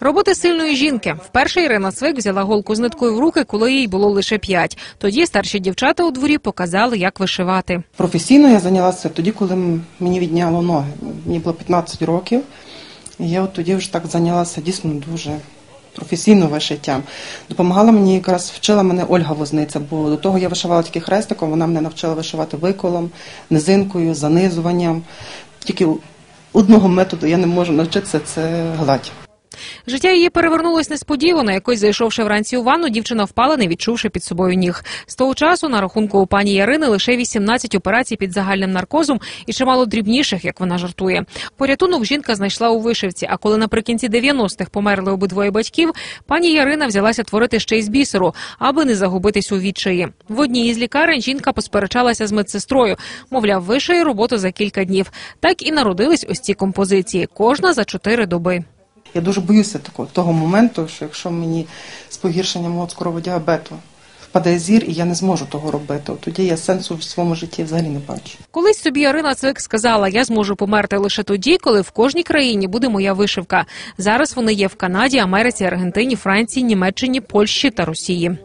Роботи сильної жінки. Вперше Ірина Цвик взяла голку з ниткою в руки, коли їй було лише п'ять. Тоді старші дівчата у дворі показали, як вишивати. Професійно я зайнялася тоді, коли мені відняло ноги. Мені було 15 років. Я от тоді вже так зайнялася дійсно дуже професійно вишиттям. Допомагала мені якраз вчила мене Ольга Возниця, бо до того я вишивала тільки хрестиком, вона мене навчила вишивати виколом, низинкою, занизуванням. Тільки одного методу я не можу навчитися це гладь. Життя її перевернулось несподівано. Якось зайшовши вранці у ванну, дівчина впала, не відчувши під собою ніг. З того часу на рахунку у пані Ярини лише 18 операцій під загальним наркозом і чимало дрібніших, як вона жартує. Порятунок жінка знайшла у вишивці. А коли наприкінці 90-х померли обидвоє батьків, пані Ярина взялася творити ще й з бісеру, аби не загубитись у відчаї. В одній із лікарень жінка посперечалася з медсестрою. Мовляв, вишиє роботу за кілька днів. Так і народились ось ці композиції. Кожна за чотири доби. Я дуже боюся такого того моменту, що якщо мені з погіршенням мого цукрового діабету впаде зір, і я не зможу того робити, тоді я сенсу в своєму житті взагалі не бачу. Колись собі Ірина Цвик сказала: я зможу померти лише тоді, коли в кожній країні буде моя вишивка. Зараз вони є в Канаді, Америці, Аргентині, Франції, Німеччині, Польщі та Росії.